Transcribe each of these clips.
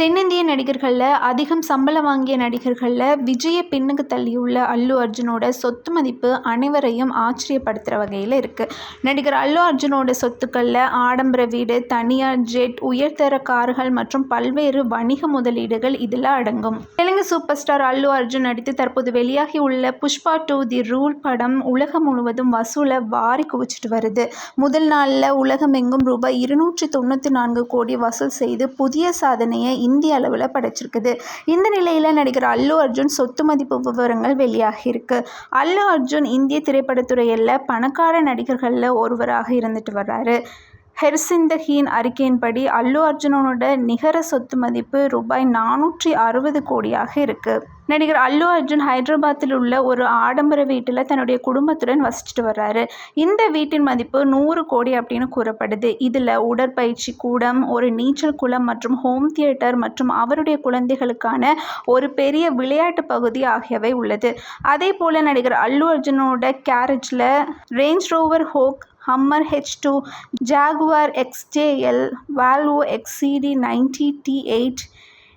தென்னிந்திய நடிகர்களில் அதிகம் சம்பளம் வாங்கிய நடிகர்களில் விஜயை பின்னுக்கு தள்ளியுள்ள அல்லு அர்ஜுனோட சொத்து மதிப்பு அனைவரையும் ஆச்சரியப்படுத்துகிற வகையில் இருக்குது நடிகர் அல்லு அர்ஜுனோட சொத்துக்களில் ஆடம்பர வீடு தனியார் ஜெட் உயர்தர கார்கள் மற்றும் பல்வேறு வணிக முதலீடுகள் இதில் அடங்கும். தெலுங்கு சூப்பர் ஸ்டார் அல்லு அர்ஜுன் நடித்து தற்போது வெளியாகி உள்ள புஷ்பா டூ தி ரூல் படம் உலகம் முழுவதும் வசூலை வாரி குவிச்சிட்டு வருது. முதல் நாளில் உலகமெங்கும் ரூபாய் இருநூற்றி தொண்ணூற்றி நான்கு கோடி வசூல் செய்து புதிய சாதனையை இந்திய அளவில் படைச்சிருக்குது. இந்த நிலையில் நடிகர் அல்லு அர்ஜுன் சொத்து மதிப்பு விவரங்கள் வெளியாகியிருக்கு. அல்லு அர்ஜுன் இந்திய திரைப்படத்துறையில் பணக்கார நடிகர்களில் ஒருவராக இருந்துட்டு வர்றாரு. ஹெர்சிந்தஹீன் அறிக்கையின்படி அல்லு அர்ஜுனனோட நிகர சொத்து மதிப்பு ரூபாய் நானூற்றி அறுபது கோடியாக இருக்குது நடிகர் அல்லு அர்ஜுன் ஹைதராபாத்தில் உள்ள ஒரு ஆடம்பர வீட்டில் தன்னுடைய குடும்பத்துடன் வசிச்சுட்டு வர்றாரு. இந்த வீட்டின் மதிப்பு நூறு கோடி அப்படின்னு கூறப்படுது. இதில் உடற்பயிற்சி கூடம் ஒரு நீச்சல் குளம் மற்றும் ஹோம் தியேட்டர் மற்றும் அவருடைய குழந்தைகளுக்கான ஒரு பெரிய விளையாட்டு பகுதி ஆகியவை உள்ளது. அதே போல் நடிகர் அல்லு அர்ஜுனோட கேரேஜில் Range Rover Vogue Hummer H two Jaguar X J L Volvo X C D ninety T eight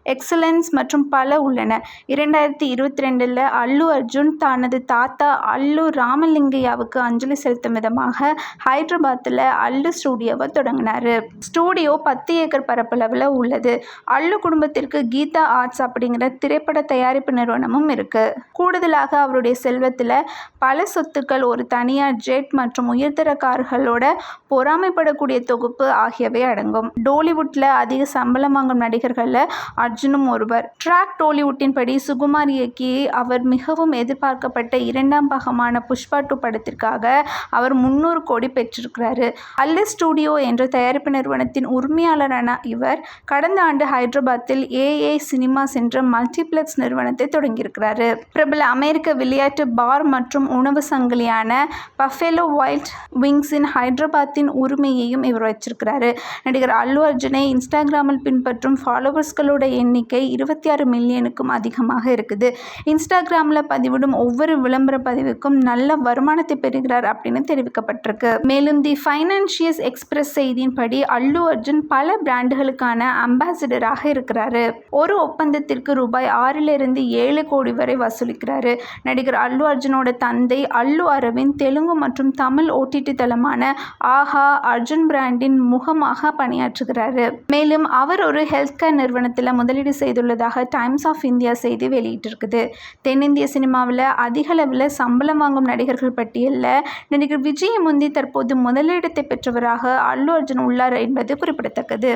excellence மற்றும் பல உள்ளன. இரண்டாயிரத்தி இருபத்தி ரெண்டில் அல்லு அர்ஜுன் தனது தாத்தா அல்லு ராமலிங்கையாவுக்கு அஞ்சலி செலுத்தும் விதமாக ஹைதராபாத்தில் அல்லு ஸ்டூடியோவை தொடங்கினார். ஸ்டூடியோ பத்து ஏக்கர் பரப்பளவில் உள்ளது. அல்லு குடும்பத்திற்கு கீதா ஆர்ட்ஸ் அப்படிங்கிற திரைப்பட தயாரிப்பு நிறுவனமும் இருக்குது கூடுதலாக அவருடைய செல்வத்தில் பல சொத்துக்கள் ஒரு தனியார் ஜெட் மற்றும் உயர்தர கார்களோட பொறாமைப்படக்கூடிய தொகுப்பு ஆகியவை அடங்கும். டோலிவுட்டில் அதிக சம்பளம் வாங்கும் நடிகர்களில் அர்ஜுனும் ஒருவர். ட்ராக் டோலிவுட்டின் படி சுகுமார் இயக்கி அவர் மிகவும் எதிர்பார்க்கப்பட்ட இரண்டாம் பாகமான புஷ்பா டூ படத்திற்காக அவர் முன்னூறு கோடி பெற்றிருக்கிறாரு. அல்ல ஸ்டூடியோ என்ற தயாரிப்பு நிறுவனத்தின் உரிமையாளரான இவர் கடந்த ஆண்டு ஹைதராபாத்தில் ஏஏ சினிமாஸ் என்ற மல்டிப்ளெக்ஸ் நிறுவனத்தை தொடங்கியிருக்கிறாரு. பிரபல அமெரிக்க விளையாட்டு பார் மற்றும் உணவு சங்கிலியான பஃபெலோ வைல்ட் விங்ஸின் ஹைதராபாத்தின் உரிமையையும் இவர் வச்சிருக்கிறாரு. நடிகர் அல்லு அர்ஜுனை இன்ஸ்டாகிராமில் பின்பற்றும் ஃபாலோவர்ஸ்களுடைய எண்ணிக்கை இருபத்தி ஆறு மில்லியனுக்கும் அதிகமாக இருக்குது. இன்ஸ்டாகிராமில் பதிவிடும் ஒவ்வொரு விளம்பர பதிவுக்கும் நல்ல வருமானத்தை பெறுகிறார் அப்படின்னு தெரிவிக்கப்பட்டிருக்கு. மேலும் தி ஃபைனான்சியஸ் எக்ஸ்பிரஸ் செய்தியின்படி அல்லு அர்ஜுன் பல பிராண்டுகளுக்கான அம்பாசிடராக இருக்கிறாரு. ஒரு ஒப்பந்தத்திற்கு ரூபாய் ஆறிலிருந்து ஏழு கோடி வரை வசூலிக்கிறாரு. நடிகர் அல்லு அர்ஜுனோட தந்தை அல்லு அரவிந்த் தெலுங்கு மற்றும் தமிழ் ஓடிடி தளமான ஆஹா அர்ஜுன் பிராண்டின் முகமாக பணியாற்றுகிறாரு. மேலும் அவர் ஒரு ஹெல்த் கேர் நிறுவனத்தில் முதலீடு செய்துள்ளதாக டைம்ஸ் ஆஃப் இந்தியா செய்தி வெளியிட்டிருக்குது. தென்னிந்திய சினிமாவில் அதிக அளவில் சம்பளம் வாங்கும் நடிகர்கள் பட்டியலில் நடிகர் விஜய் முந்தி தற்போது முதலிடத்தை பெற்றவராக அல்லு அர்ஜுன் உள்ளார் என்பது குறிப்பிடத்தக்கது.